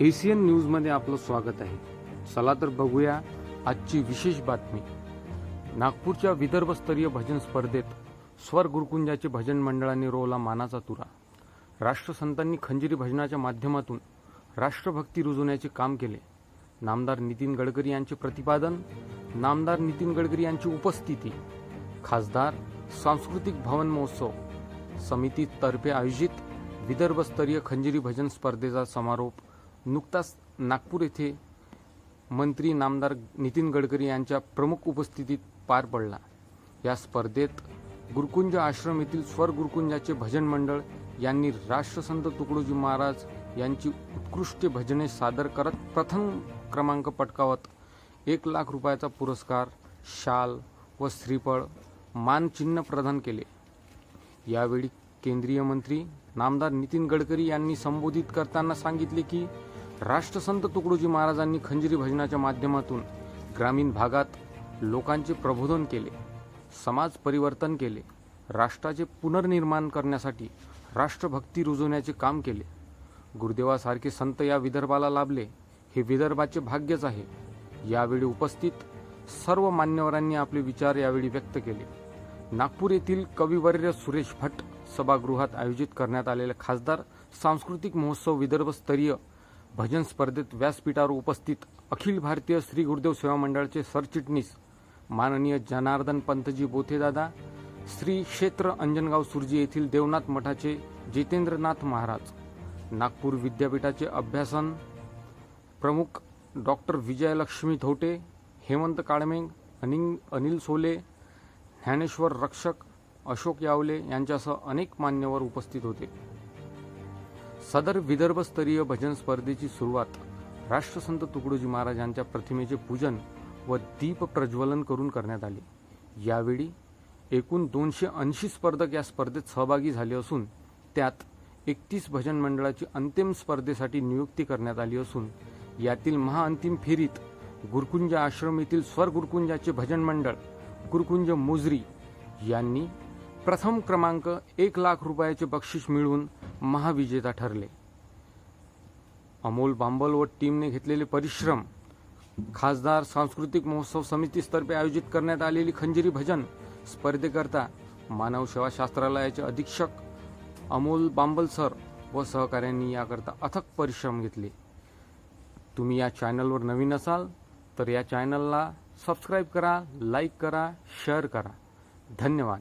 Asian न्यूजमध्ये आपलं स्वागत आहे. चला तर बघूया आजची विशेष बातमी. नागपूरच्या विदर्भस्तरीय भजन स्पर्धेत स्वर गुरुकुंजाचे भजन मंडळाने रोवला मानाचा तुरा. राष्ट्रसंतांनी खंजिरी भजनाच्या माध्यमातून राष्ट्रभक्ती रुजवण्याचे काम केले. नामदार नितीन गडकरी यांचे प्रतिपादन नामदार नितीन गडकरी यांची उपस्थिती खासदार सांस्कृतिक भवन महोत्सव समितीतर्फे आयोजित विदर्भस्तरीय खंजिरी भजन स्पर्धेचा समारोप नुकताच नागपूर येथे मंत्री नामदार नितीन गडकरी यांच्या प्रमुख उपस्थितीत पार पडला. या स्पर्धेत गुरुकुंज आश्रम येथील स्वर गुरुकुंजाचे भजन मंडळ यांनी राष्ट्रसंत तुकडोजी महाराज यांची उत्कृष्ट भजने सादर करत प्रथम क्रमांक पटकावत एक लाख रुपयाचा पुरस्कार शाल व श्रीफळ मानचिन्ह प्रदान केले. यावेळी केंद्रीय मंत्री नामदार नितीन गडकरी यांनी संबोधित करताना सांगितले की राष्ट्रसंत तुकडोजी महाराजांनी खंजिरी भजनाच्या माध्यमातून ग्रामीण भागात लोकांचे प्रबोधन केले समाज परिवर्तन केले राष्ट्राचे पुनर्निर्माण करण्यासाठी राष्ट्रभक्ती रुजवण्याचे काम केले. गुरुदेवासारखे संत या विदर्भाला लाभले हे विदर्भाचे भाग्यच आहे. यावेळी उपस्थित सर्व मान्यवरांनी आपले विचार यावेळी व्यक्त केले. नागपूर येथील कविवर्य सुरेश भट सभागृहात आयोजित करण्यात आलेले खासदार सांस्कृतिक महोत्सव विदर्भस्तरीय भजन स्पर्धेत व्यासपीठावर उपस्थित अखिल भारतीय श्री गुरुदेव सेवा मंडळाचे सरचिटणीस माननीय जनार्दन पंतजी बोथेदादा श्री क्षेत्र अंजनगाव सुरजी येथील देवनाथ मठाचे जितेंद्रनाथ महाराज नागपूर विद्यापीठाचे अभ्यासन प्रमुख डॉक्टर विजयलक्ष्मी थोटे हेमंत काळमेंग अनिंग अनिल सोले ज्ञानेश्वर रक्षक अशोक यावले यांच्यासह अनेक मान्यवर उपस्थित होते. सदर विदर्भस्तरीय भजन स्पर्धेची सुरुवात राष्ट्रसंत तुकडोजी महाराजांच्या प्रतिमेचे पूजन व दीप प्रज्वलन करून करण्यात आले. यावेळी एकूण दोनशे ऐंशी स्पर्धक या स्पर्धेत सहभागी झाले असून त्यात एकतीस भजन मंडळाची अंतिम स्पर्धेसाठी नियुक्ती करण्यात आली असून यातील महाअंतिम फेरीत गुरुकुंज आश्रम येथील स्वर गुरुकुंजाचे भजन मंडळ गुरुकुंज मुजरी यांनी प्रथम क्रमांक एक लाख रुपयाचे बक्षीस मिळवून महाविजेता ठरले. अमोल बांबल व टीमने घेतलेले परिश्रम खासदार सांस्कृतिक महोत्सव समितीतर्फे आयोजित करण्यात आलेली खंजिरी भजन स्पर्धेकरता मानव सेवा शास्त्रालयाचे अधीक्षक अमोल बांबल सर व सहकाऱ्यांनी याकरता अथक परिश्रम घेतले. तुम्ही या चॅनलवर नवीन असाल तर या चॅनलला सबस्क्राईब करा लाईक करा शेअर करा. धन्यवाद.